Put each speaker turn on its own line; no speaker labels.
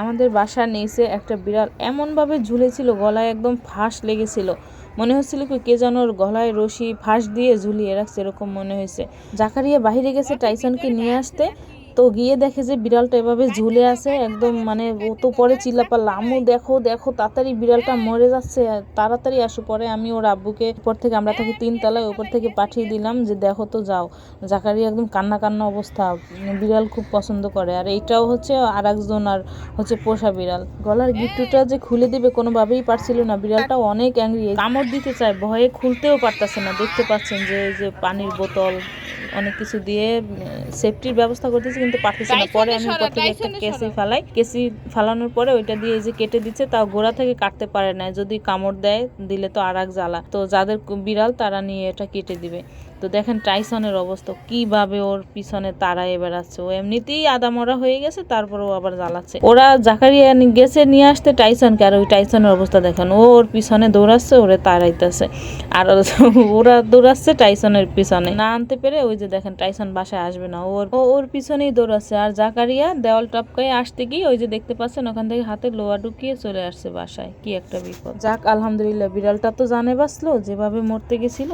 আমাদের বাসার নিচে একটা বিড়াল এমনভাবে ঝুলেছিল, গলায় একদম ফাঁস লেগেছিল। মনে হচ্ছিল কি, কে যেন ওর গলায় রশি ফাঁস দিয়ে ঝুলিয়ে রাখছে, এরকম মনে হয়েছে। জাকারিয়া বাহিরে গেছে টাইসনকে নিয়ে আসতে। তো গিয়ে দেখে যে বিড়ালটা এভাবে ঝুলে আছে, একদম মানে ও তো পরে চিল্লা চিল্লাপাল্লা, আম্মু দেখো দেখো, তাড়াতাড়ি বিড়ালটা মরে যাচ্ছে তাড়াতাড়ি আসো। পরে আমি ওর আব্বুকে উপর থেকে, আমরা থাকি তিন তলায় উপর থেকে পাঠিয়ে দিলাম যে, দেখো তো যাও। জাকারি একদম কান্না কান্না অবস্থা, বিড়াল খুব পছন্দ করে। আর এইটাও হচ্ছে আর একজন আর হচ্ছে পোষা বিড়াল। গলার গিট্টুটা যে খুলে দিবে কোনোভাবেই পারছিল না। বিড়ালটাও অনেক অ্যাংরি কামড় দিতে চায়, ভয়ে খুলতেও পারতেছে না। দেখতে পাচ্ছেন যে যে পানির বোতল অনেক কিছু দিয়ে সেফটির ব্যবস্থা করতেছে কিন্তু পারতেছে না। পরে আমি উপর থেকে একটা কেসি ফালাই। কেসি ফালানোর পরে ওইটা দিয়ে এই যে কেটে দিচ্ছে তাও গোড়া থেকে কাটতে পারে না। যদি কামড় দেয় দিলে তো আর এক জ্বালা। তো যাদের বিড়াল তারা নিয়ে এটা কেটে দিবে। তো দেখেন টাইসনের অবস্থা কীভাবে ওর পিছনে তারায় বেড়াচ্ছে ও এমনিতেই আদামরা হয়ে গেছে তারপর ও আবার জ্বালাচ্ছে। ওরা জাকারিয়া গেছে নিয়ে আসতে টাইসনকে আর ওই টাইসনের অবস্থা দেখেন ও ওর পিছনে দৌড়াচ্ছে ওরে তাড়াইতেছে আর ওরা দৌড়াচ্ছে টাইসনের পিছনে। না আনতে পেরে ওই যে দেখেন টাইসন বাসায় আসবে না, ওর, ও, ওর পিছনেই দৌড়াচ্ছে আর জাকারিয়া দেওয়াল টপকায় আসতে গিয়ে ওই যে দেখতে পাচ্ছেন, ওখান থেকে হাতে লোয়া ঢুকিয়ে চলে আসছে বাসায়। কি একটা বিপদ। যাক, আলহামদুলিল্লাহ, বিড়ালটা তো জানে বাঁচলো, যেভাবে মরতে গেছিল।